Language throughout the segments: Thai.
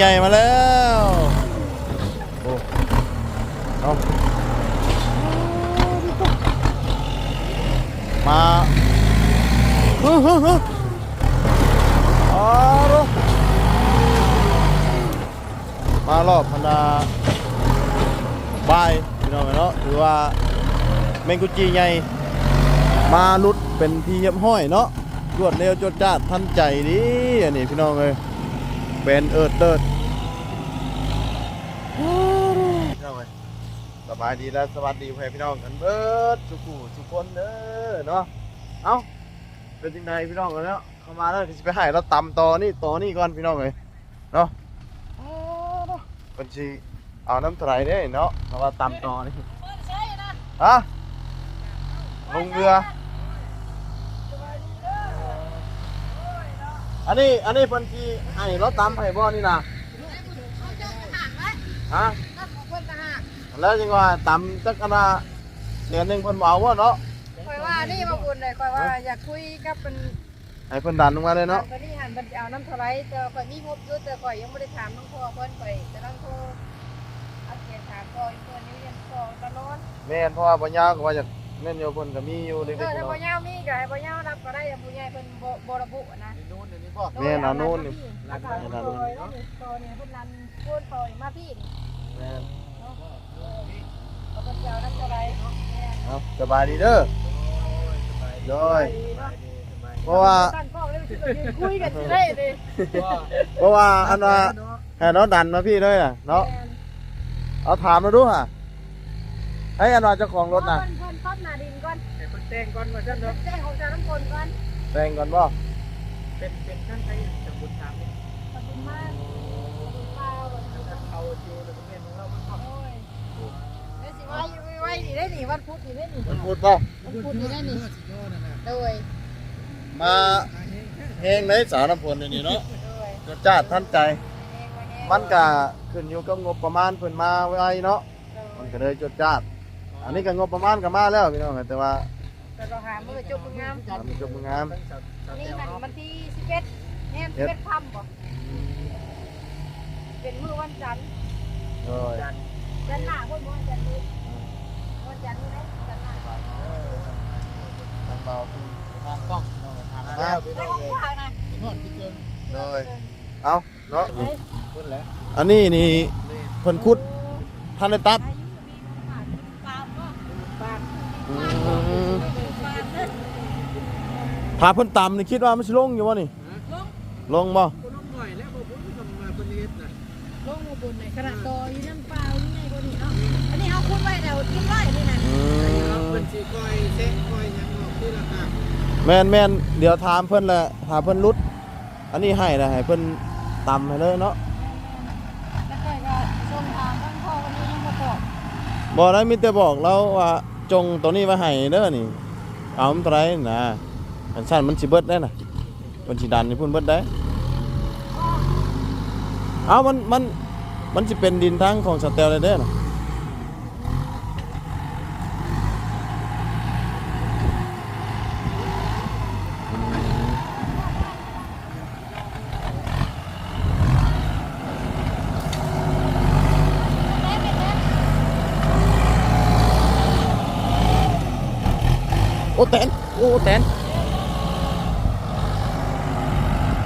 มกุจีใหญ่มาแล้วโอ้เอามาฮึฮึฮึอ๋อดูมารอบพันดาบายพี่น้องเนาะหรือว่าแมงกุจีใหญ่มาลุดเป็นที่เยี่ยมห้อยเนาะรวดเร็วจดจ้าดทันใจดีอันนี้พี่น้องเลยเป็นเอิดเดิดพี่น้องเลย สบายดีและสวัสดีพ่อแม่พี่น้องกันเบิดสุขุสุขคนเด้อเนาะเอ้าเป็นยังไงพี่น้องกันแล้วเข้ามาแล้วก็จะไปให้เราตำต่อนี่ต่อนี่ก่อนพี่น้องเลยเนาะเป็นชีเอาน้ำไตรได้เนาะเพราะว่าตำต่อนี่ฮะลงเรืออันนี้อันนี้เพิ่นที่ให้รถตามให้บ่นี่นะฮะ แล้วจังว่าตำจักอันว่าเดือนหนึงเพิ่นบ่เอาบ่เนาะคอยว่านี่มาบุญเลยคอยว่าอยากคุยกับเป็นให้เพิ่นดันลงมาเลยเนาะตอนนี้หันบันเอาน้ำเท่าไรแต่คอยมีงบอยู่แต่คอยยังไม่ได้ถามน้องพ่อเพิ่นไปแต่น้องพ่อเอาเกียรถามพ่ออยู่เพิ่นนี่ยังพ่อตลอดแม่นเพราะว่าบ่ยาวก็ว่าจะแม่นอยู่เพิ่นก็มีอยู่เอเล็กอๆถ้าน้พ่ออยยาวมีก็ให้พ่อยาวรับก็ได้แต่ผู้ใหญ่เพิ่นบ่บ่ระบุนะๆแม่นเอานู่นนี่แล้วก็เอาตัวแล้วนี่ตัวเนี่ยเพิ่นนันพูดต่อยมาพี่นี่แม่นเนาะเออ เอาเพิ่นจะเอาน้ำเท่าไรแม่นเอาสบายดีเด้อโดยดีเนาะเพราะว่าตั้งกล้องแล้วสิยืนคุยกันสิได้ดิเพราะว่าอันว่าให้เนาะดันมาพี่เลยน่ะเนาะเอาถามมาดูฮะให้อันว่าเจ้าของรถน่ะเพิ่นเพิ่นต้นหนาดินก่อนแต่คนแต่งก่อนมาซั่นเนาะแจ้งของเจ้าน้ำพลก่อนแต่งก่อนบ่เป็นเป็นท่านใช้จั ไว้อยู่ไว้นี่ได้นี่วันพุธนี่ได้หนีมันพูดบ่วันพุธนี่ได้หนีโดยมาเฮงเลยสาวน้ำพลนี่เนาะโดยรสจ้าท่านใจเองวันนี้มันก็ขึ้นอยู่กับงบประมาณเพิ่นมาไว้เนาะมันก็เลยจดจ้าดอันนี้ก็งบประมาณก็มาแล้วพี่น้องแต่ว่าแต่เราหามือจุกมืองามมันจบงามนนี้มันวันที่สิบเอ็ดแน่สิบเอ็ดค่ำบ่เป็นมือวันจันทร์โดยจันทร์หน้าคนบ่วันจันทร์นี้ วันจันทร์นี้นะจันทร์หน้าทางเบาที่ทางกล้องทางมาพี่น้องเลยทางนะนอดที่เกินโดยเอาเนาะพุ่นแล้วอันนี้นี่เพิ่นคุดทันได้ตัดอืมถ้าเพิ่นต่ำนี่คิดว่ามันสิลงอยู่บ่นี่ลงบ่คนน้องหน่อยแล้วบ่พุ่นทำมาเพิ่นเฮ็ดน่ะลงมาบนไหนขนาดต่ออยู่น้ำเปล่านี่ไงก็ นี่เนาะ อันนี้เอาคุณไว้เดี๋ยวทิ้งไว้นี่นะอืเอามเพิ่นสิก้อยเซ็กก้อยหยังออกที่ราคาแม่นแม่นเดี๋ยวถามเพิ่นแหละถามเพิ่นรุด อันนี้ให้นะให้เพิ่นต่ำให้เลยเนาะแล้วก็ก็ส่งทางข้างพ่อวันนี้ยังมาบอกบอกได้มีแต่บอกเราว่าจงตัวนี้ไว้ให้เด้อนี่ เอามันเท่าไหรนะอันสั้นมันสิเบิดได้น่ะมันสิดันนี่พุ่นเบิดได้ เอามันมัน มันสิเป็นดินทั้งของสเตลเลยเด้อน่ะโอ้แตนโอ้แตน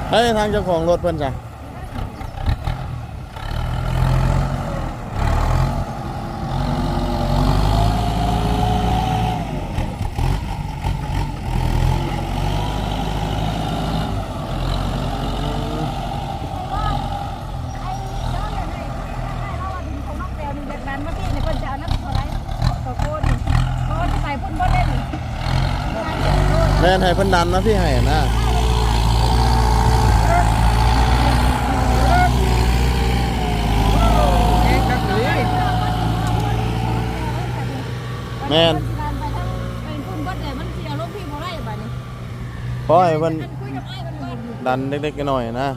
ให้ทางเจ้าของรถเพิ่นจ้ะ แม่นให้เพิ่นดันนะพี่ให้นะแม่นเพราะให้เพิ่นดันเล็กๆน้อยๆนะ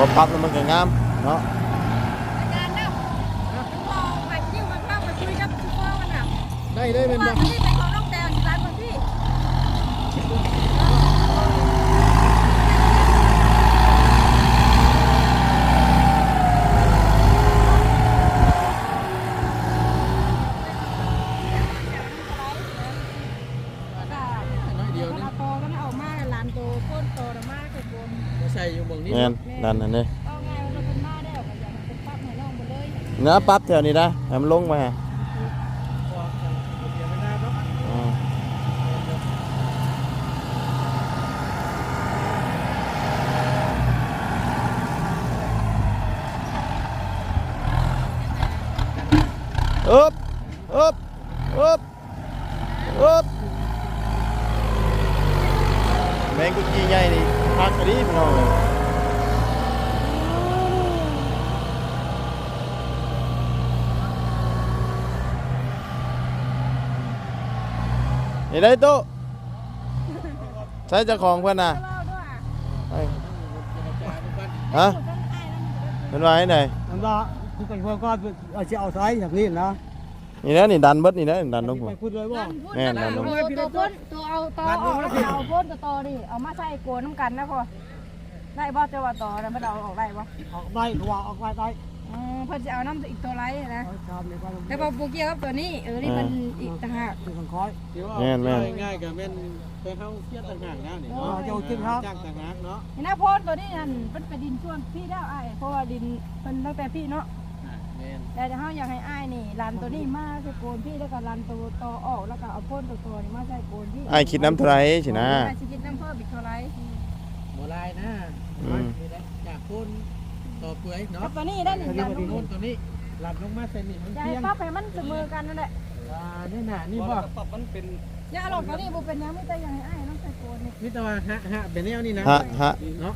พอพับแล้วมันก็งามเนาะได้ได้เป็นบ่ นื้อปั๊บแถวนี้นะให้มันลงมาฮะเดี๋ยวไม่ได้เนาะอ่าอึบอึบอึบอึบแมงกุจีใหญ่นี่พักกะดีพี่น้องเลย นี่ได้ตู้ใช้เจ้าของเพื่อนน่ะเล่าด้วยเอ้ยเจรจาเป็นกันฮะคนไอ้แล้วมันจะได้เป็นไว้ไหนมันว่าคุณเป็นคนก็เอาจะเอาไซส์อย่างนี้นะนี่นะนี่ดันเบิดนี่นะดันลงหัวไปพูดเลยว่าแม่นแล้วตัวตัวพ่นตัวเอาตอออกแล้วก็เอาพ่นตัวตอนี่เอามาใส่โกนน้ำกันนะพ่อได้บ่เจ้าว่าตอแล้วมันเอาออกได้บ่ออกได้ตัวออกได้ได้ อืมเพิ่นจะเอาน้ำอีกตัวไรนะเอาชามเลยว่าแต่พอปูเกียวกับตัวนี้เออนี่มันอีกต่างหากคือมันคอย ที่ว่าง่ายๆกับแม่นไปเฮาเครียดต่างหากนะนี่เนาะจ้างต่างหากเนาะนี่นะพ่นตัวนี้นั่นมันเป็นดินช่วงพี่ได้ไอ้ายเพราะว่าดินเป็นตั้งแต่พี่เนาะแม่นแต่เฮาอยากให้อ้ายนี่ลานตัวนี้มาใส่โกนพี่แล้วก็ลานตัวตอออกแล้วก็เอาพ่นตัวตัวนี้มาใส่โกนพี่ไอ้คิดน้ำเท่าไหรสินะ อ้ายสิกินน้ำเพิ่มอีกเท่าไหร่บ่ลายนะอืม นี่แหละจากคน ต่อเปื่อยกัเนาะบตัวนี้ได้หนึ่งลานลงคนตัวนี้หลับลงมาใส่นี่มันจะเพีให้ยงปั๊บให้มันเสมอกันนั่นแหละอ่านี่น่ะนี่บ่อย่าเอาหลอกตัวนี้บ่เป็นหยังไม่แต่อยากให้อ้ายต้องใส่โกนนี่นี่แต่ว่าฮะฮะเป็นแนวนี่นะฮะฮะเนาะ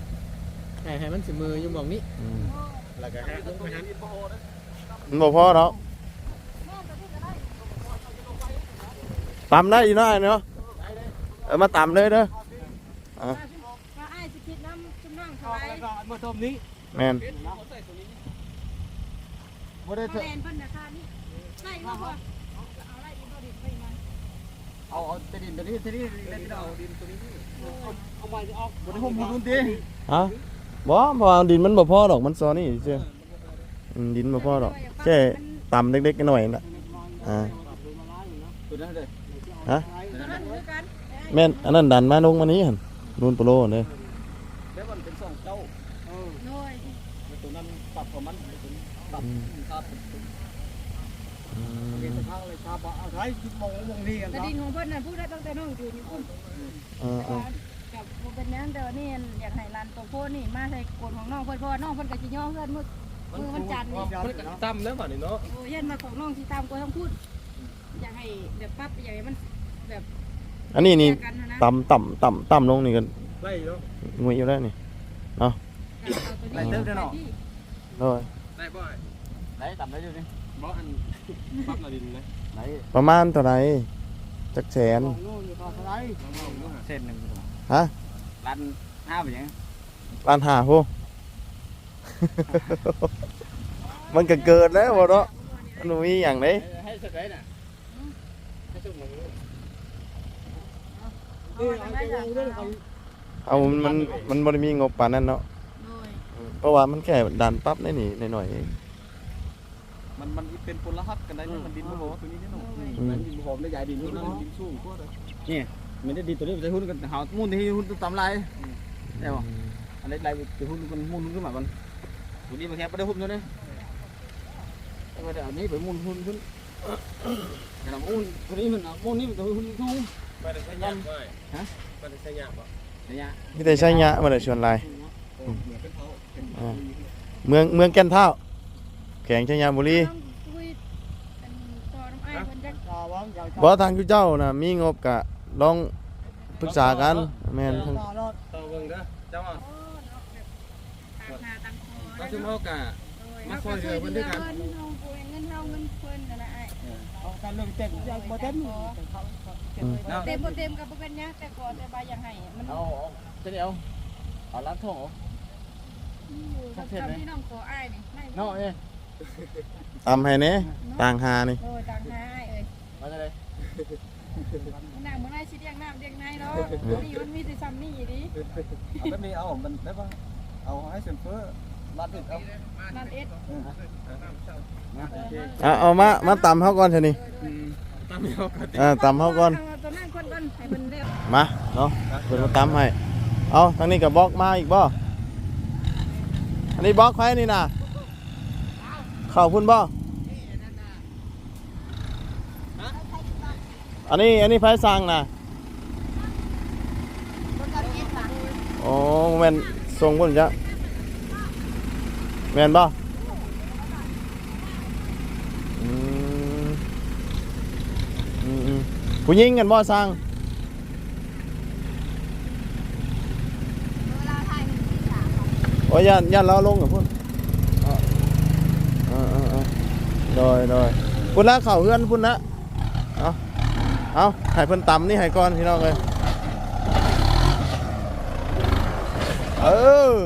ให้ให้มันเสมออยู่หมองนี้อืมแล้วก็ฮะลงไปหันมันบอกพ่อเนาะแม่ตัวนี้ก็ได้ตำได้อีกเนาะไอ้เนาะเออมาตำเลยเด้ออะว่าอ้ายสิคิดน้ำชุ่มน้ำอเท่าอกไหร่แล้วก็มาต้มนี้ แม่นบ่ได้เขาแลนเพิ่นราคานี่ไล่มาพอเอาไล่อีกบ่ดิไปมาเอาเอาแต่ดินตัวนี้ตัวนี้เล่นเอาดินตัวนี้เอาไปออกบ่ได้ห่มหุ่นดิฮะบ่บ่เอาดินมันบ่พอดอกมันซอนี่เจ้อืมดินบ่พอดอกแค่ตำเล็กๆหน่อยน่ะอ่าตัวนั้นเลยฮะตัวนั้นคือกันแม่นอันนั้นดันมาลงมานี้หั่นนูนโปโลเด้อ ตัวนั้นปรับของมันปรับอืมครับอืเรียนมสภาพเลยครับเอาใช้คิดมองมองนี่กันแต่ครับดินของเพิ่นน่ะพูดได้ตั้งแต่น้องอยู่นี่พุ่นอ่าแต่อ่าว่ากับบ่เป็นหยังแต่ว่านี่อยากให้ลานตัวโพนนี่มาใส่โกนของน้องเพิ่นเพราะว่าน้องเพิ่นก็สิย่อเฮือนมื้อมื้อวันจันทร์นี่ต่ำแล้วบ่นี่เนาะโอ้เห็นมาของน้องสิตามกวนทั้งพูด อยากให้แบบปั๊บอยากให้มันแบบอันนี้นี่แยกกันนะนะต่ำต่ำต่ำต่ำลงนี่กันไล่เนาะงวยอยู่แล้วนี่เอาตัวนี้ไล่เติมได้เนาะพี่ โอ้ยได้บ่ไหนต่ำได้อยู่นี่บ่อันปั๊บละดินนะไหนประมาณเท่าไหร่จักแสนมองนู่นอยู่ตอนไหนเส้นหนึ่งฮะ รันห้าไปยังล้านห้าโหมันก็เกิดแล้วบ่เนาะมันบ่มีหยังเด้ให้สุดได้น่ะให้สุดหมดนี่เอาไปวางเรื่องเขาเอามันมันบ่ได้มีงบปานนั้นเนาะโดย เพราะว่ามันแค่ดันปั๊บได้นี่หน่อยๆเองมันมันเป็นพลหักกันได้มันดินมโหตัวนี้นี่เนาะอืมมันดินมโหได้ใหญ่ดินนี่ดินสูงกว่านี่มันได้ดินตัวนี้มันจะหุ้นกันหามุ่นที่หุ้นตำลายได้ป่ะอันนี้ลายจะหุ้นกันมุ่นขึ้นมากันตัวนี้มันแค่ไม่ได้หุ้นเท่านั้นแต่ว่าเดี๋ยวนี้ไปมุ่นหุ้นขึ้นแต่ละมุ่นตัวนี้มันมุ่นนี่มันจะหุ้นทุ่งบ่ได้ใช้ยากบ่ฮะบ่ได้ใช้ยากบ่เนี่ยมีแต่ใช้ยะมาได้ชวนลายเป็นเขา อ่าเมืองเมืองแก่นเท่า แข่งชัยยาบุรีต้องคุยเป็นต่อน้ำไอ้ายเพิ่นจะต่อวางอย่างบ่ทางอยู่เจ้าน่ะมีงบกะลองปรึกษากันแม่นทางต่อรอดต่อเบิ่งเด้อเจ้าว่าโอ้เนาะแบบตามหน้าตามคอก็ซุมเฮากะ มาช่วยเหลือเพิ่นด้วยกัน เงินเฮาป่วยเงินเฮาเงินเพิ่นนั่นแหละไอ้ายเอาการเรื่องเต็มยังบ่เต็มเต็มบ่เต็มก็บ่เป็นหยังแต่ขอแต่ว่าอยากให้มัน เอาจะเดียวเอาล้างท้องอยู่ กับคำที่น้องขออ้ายนี่ไม่เนาะเอ้ตำให้แหน่ต่างหานี่โดยต่างหาอ้ายเอ้ยมาจะเลยอมันนั่งเมื่อไรสิเรียกน้ำเรียกนายเนาะนี่มันมีแต่ซ้ำนี่ดิเอาแบบนี้เอามันได้ป่ะเอาให้เซนเฟอร์รัดติดเอานั่นเอ็ดนะโอเคอะเอามามาตำเขาก่อนเถอะนี่ตามเดียวกันอ่าตำเขาก่อน ตัวนั่งคนก่อนให้มันเรียบมาเนาะเปิดมาตำให้ เอาทางนี้กับบล็อกมาอีกบ่อั นนี้บล็อกใครนี่นะเข้าพุ่นบ่อันนี้อันนี้ไฟสั่งนะโอ้แมนส่งพุ่นจ้ะแมนบ่อืมอืมอืมผู้หญิงกันบ่สั่ง โอ้ยยันยันเราลงกับพุ่นเอาเอาเอาเอาโดยโดยพุ่นละเข่าเพื่อนพุ่นละเอาเอาให้เพิ่นต่ำนี่ให้ก่อนพี่น้องเลยเออ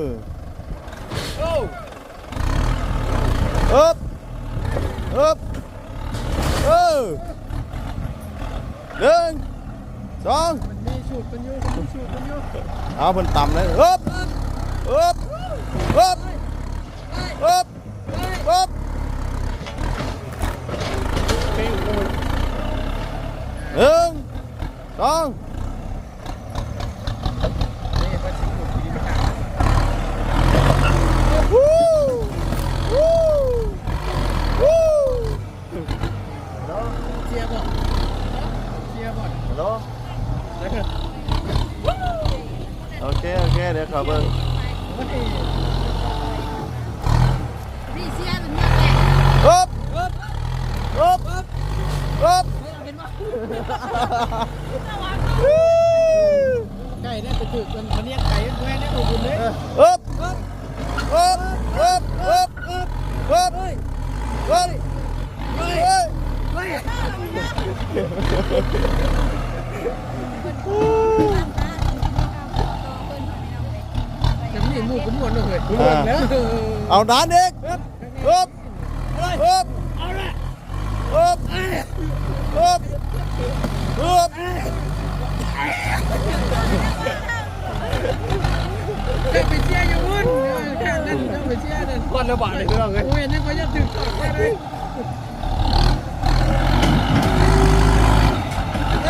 อึบอึบเออหนึ่งสองมีสูตรเป็นอยู่มีสูตรเป็นอยู่เอาเพิ่นต่ำเลยอึบอึบอึบอึบอึบหนึ่งสอง นี่ภาษีหมดปีไม่ขาด วู้วู้วู้ เชียร์บ่เชียร์บ่ ฮัลโหลแล้วก็โอเค โอเค เดี๋ยวขอเบิ่งวันนี้พี่เสียเป็นเมียแก่อึบอึบอึบอึบไก่ได้ไปถึกมันมันเรียกไก่แม่ได้อบอุ่นเลยอึบอึบอึบอึบอึบอึบอึบอึบเฮ้ย จะมีหมูกุ้มหมดเลยหมดแล้วเอาด้านเด็กอึบอึบอึบอึบอึบอึบไปเชียร์อยู่วุ่นแค่นั้นต้องไปเชียร์นั่นคนละบาทเลยเรื่องเลยโอ้ยนี่ก็ยังถึงต่อแค่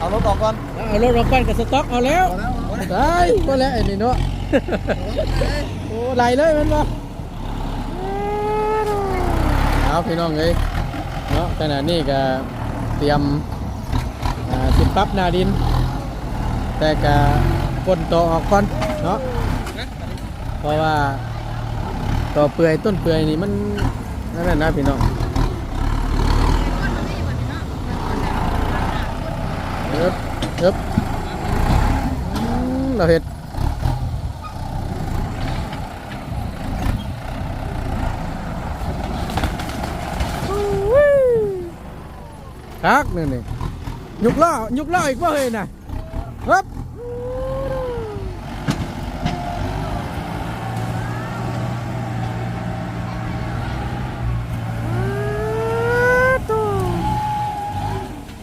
เอารถออกก่อนเอารถรถกันกับสต็อกเอาแล้วได้ก็แล้วไอ้นี่เนาะโอ้ไหลเลยมันบ่เอาพี่น้องเอ้ยเนาะขณะนี้ก็เตรียมอ่าสิปรับหนาดิน แต่ก็ปนต่อออกก่อนเนาะเพราะว่าต่อเปื่อยต้นเปื่อยนี่มันนั่นน่ะนะพี่น้องเอิบเอิบอืมเราเห็ดคักนี่นี่ยุกล้อยุกล้ออีกว่าเฮ้ยน่ะครับ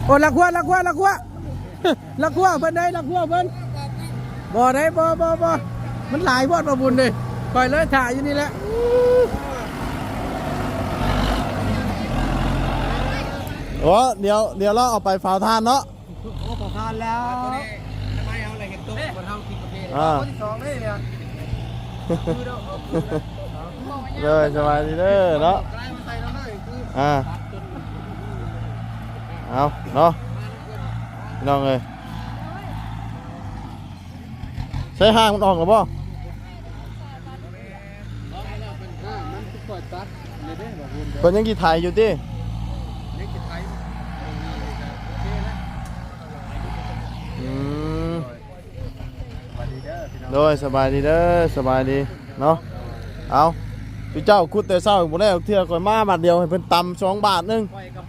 โอ้ลักหัวลักหัวลักหัว ลักหัวเพิ่นได้ลักหัวเพิ่นบ่ได้บ่บ่บ่มันหลายพอดบ่บุญเลยปล่อยเลยถ่ายอยู่นี่แหละโอ้เดี๋ยวเดี๋ยวเราเอาไปฝาวทานเนาะโอ้ขอทานแล้วทำไมเอาอะไรเห็นตุ๊กบนเฮากินกาแฟอ่าคนที่สองเลยเนี่ยเลยสบายดีเด้อเนาะกลายมาใส่เราเลยคืออ่าเอาเนาะพี่น้องเอ้ย ใช้ห้างมันออกหรือเปล่าเป็นห้ามันคือปล่อยตัดเลยเด้บ่บุญคนยังกี่ถ่ายอยู่ติโดยสบายดีเด้อสบายดีเนาะเอาพี่เจ้าคุดแต่เช้าบ่ได้เอาเทื่อก่อยมาบาทเดียวให้เพิ่นตำสองบาทนึงไปกับ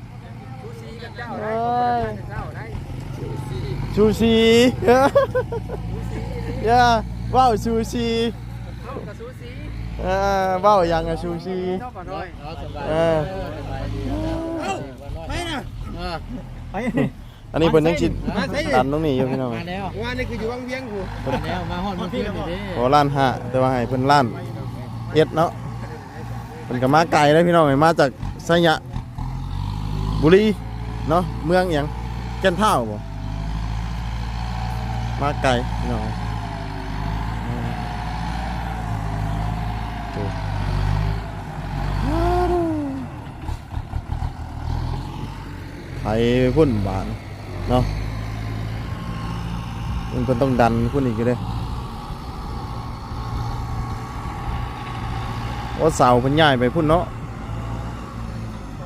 ซู ซีกับเจ้าเอ้ได้ยเจ้าได้ชูชีย่าว้าวชูชีเข้ากับซูซีเออว้าวยังอะชูชีเข้ากับน้อยเออไปนะไปอันนี้เพิ่นยังคิดมาใส่ดันตรงนี้อยู่พี่น้องมาแล้วว่านี่คืออยู่วังเวียงกูมาแล้วมาฮอดมาเพื่อนนี่เด้โอ้ล้านห้าแต่ว่าให้เพิ่นล้านเอ็ดเนาะเพิ่นก็มาไกลเลยพี่น้องเอ้ยมาจากไสยะบุรีเนาะเมืองหยังแก่นเท่าบ่มาไกลพี่น้องอืม โอ้พุ่นบานเนาะมันเพิ่นต้องดันพุ่นอีกอยู่เด้โอ้เสาเพิ่นย้ายไปพุ่นเนาะ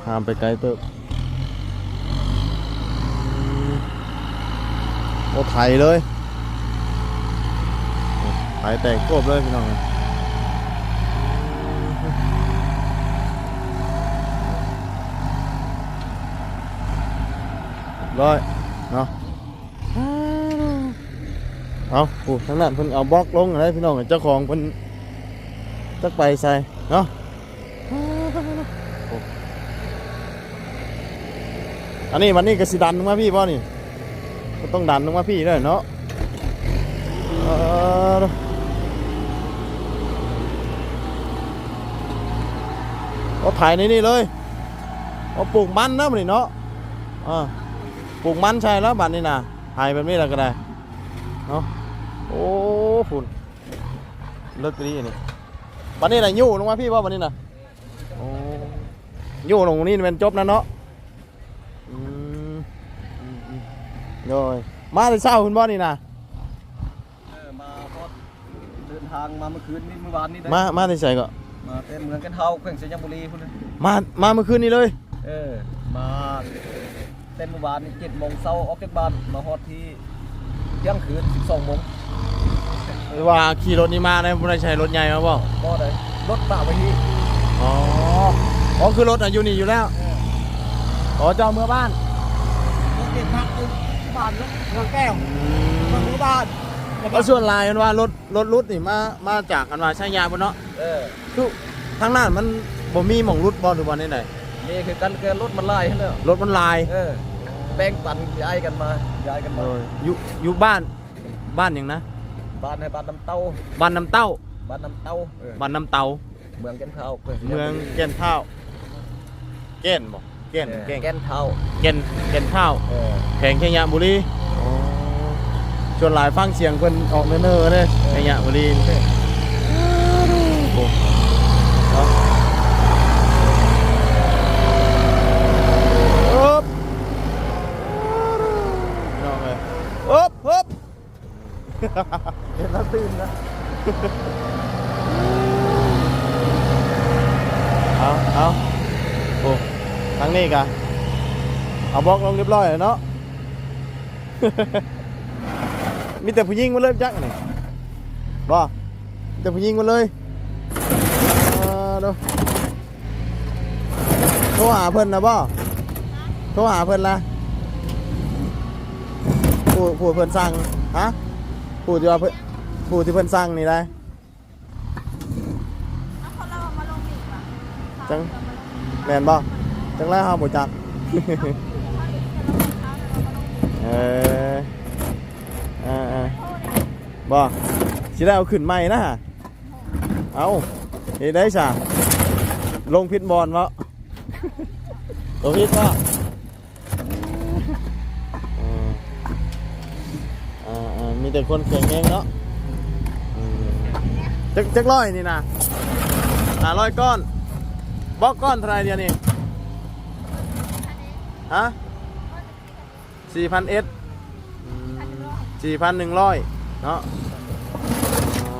หามไปไกลเติบโอ้ไถเลยไถแตกโครบเลยพี่น้อง ร้อยเนาะเอาโอ้ทางนั้นเพิ่นเอาบล็อกลงอะไรพี่น้องเจ้าของเพิ่นจักไปใส่เนาะอันนี้วันนี้ก็สิดันลงมาพี่ป่ะนี่ก็ต้องดันลงมาพี่ด้วยเนาะเอาถ่ายในนี่เลยเอาปลูกมันนะมันนี่เนาะอ่า ปลูกมันใช่แล้วบัดนี้นะถ่ายแบบนี้แล้วก็ได้เนาะโอ้ฝุ่นเลิกดีอันนี้วันนี้น่ะยู่ลงมาพี่ว่าวันนี้น่ะโอ้ยู่ลงนี่เป็นจบนะเนาะอืมอืมอืมโดยมาแต่เช้าคุณบ่นี่นะเออมาพอดเดินทางมาเมื่อคืนนี้เมื่อวานนี้ได้มามาแต่ใส่ก็มาเต็มเมืองกันเฮาแขวงสยามบุรีพุ่นน่ะมามาเมื่อคืนนี้เลย เออมา เต็มเมื่อวานนี้เจ็ดโมงเช้าออกจากบ้านมาฮอดที่เที่ยงคืนสิบสองโมงหรือว่าขี่รถนี่มาได้บ่ได้ใช้รถใหญ่มาบ่ก็ได้รถป่าไปที่อ๋ออ๋อคือรถอะอยู่นี่อยู่แล้วอ๋อเจ้าเมื่อบ้านรถเก็บผักอยู่บ้านรถเมืองแก้วอืเมืองมหมู่บ้านก็ส่วนหลายกันว่ารถรถรุดนี่มามาจากกันว่าใช้ยาบ่เนาะเออคือทางนั้นมันบ่มีหม่องรุดบ่หรือว่าไหนนี่ คือการเกินรถมันไล่ให้แล้วๆรถมันลายเออแบ่งปันย้ายกันมาย้ายกันเอมาออยู่อยู่บ้านบ้านหยังนะบ้านให้บ้านน้ำเต้าบ้านน้ำเต้าบ้านน้ำเต้าเออบ้านน้ำเต้าเมืองแก่นเท้าแขวงสยาเมืองบุรีแก่นเท่าแก่นบ่แก่นเออแก่นแก่นเท้าแก่นแก่นเท่าเออแข่งแข่งยะบุรีชวนหลายฟังเสียงเพิ่นออกเน้อๆเด้แข่งยะบุรีโอ้เนาะอ๊บน้องเอ้ยอ๊บอ๊บ เห็นแล้วตื่นนะเอาเอาโอ้ทางนี้กะเอาบล็อกลงเรียบร้อยแล้วเนาะมีแต่ผู้หญิงมาเลยจักนี่บ่แต่ผู้หญิงมาเลยเออเดูโทรหาเพิ่นนะบ่โทรหาเพิ่นละผู้ผู้เพิ่นสั่งฮะ ผู้ที่ว่าเพิ่นผู้ที่เพิ่นสั่งนี่ได้ เอาคนเราเอามาลงนี่ว่ะจัง แม่นบ่จังไรเฮาบ่จัก เออเออเออบ่สิได้เอาขึ้นใหม่นะฮะเอาเฮ็ดได้ซะลงพิษบอลบ่ ตัวพิษบ่ แต่คนแข็งแรงเนาะอืมจักจักร้อยนี่นะห้าร้อยก้อนบอกก้อนเท่าไหรเดียวนี่ฮะสี่พันเอสสี่พันหนึ่งร้อยเนาะอ๋อ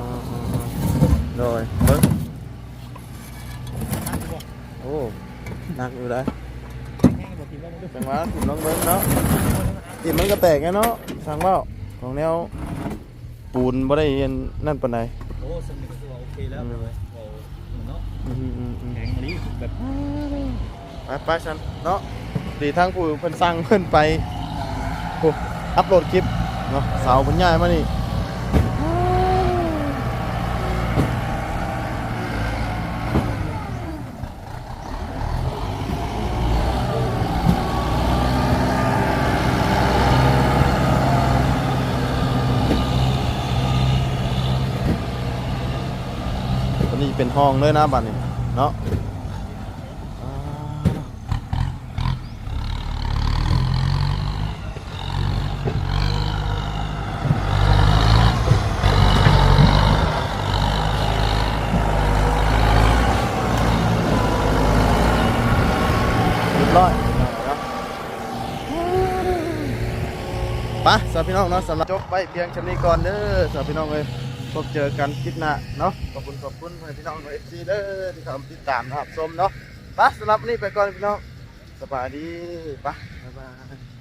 โดยเบิ้งโอ้หนักอยู่ได้จังหวะถุน้องเบิ้งเนาะติดมันก็แตกไงเนาะทางเบ้า ของแนวปูนบ่ได้เห็นนั่นปานใดโอ้สมิก็คือว่าโอเคแล้วเลยโอ้เนาะอืมอืมอืมแข็งนี้แบบไปไปฉันเนาะดีทั้งผู้เพิ่นสั่งเพิ่นไปโอ้อัปโหลดคลิปเนาะเสาเพิ่นย้ายมานี่ ตัวนี้เป็นห้องเลยนะบัดนี้เนาะร้อยเนาะไปสำหรับพี่น้องเนาะสำหรับจบไปเพียงชำนี้ก่อนเด้อสำหรับพี่น้องเลย พบเจอกันคลิปหน้าเนาะขอบคุณขอบคุณพี่น้องเอฟซีเด้อที่เข้ามาติดตามนะครับชมเนาะไปสำหรับวันนี้ไปก่อนพี่น้องสบายดีไปบ๊ายบาย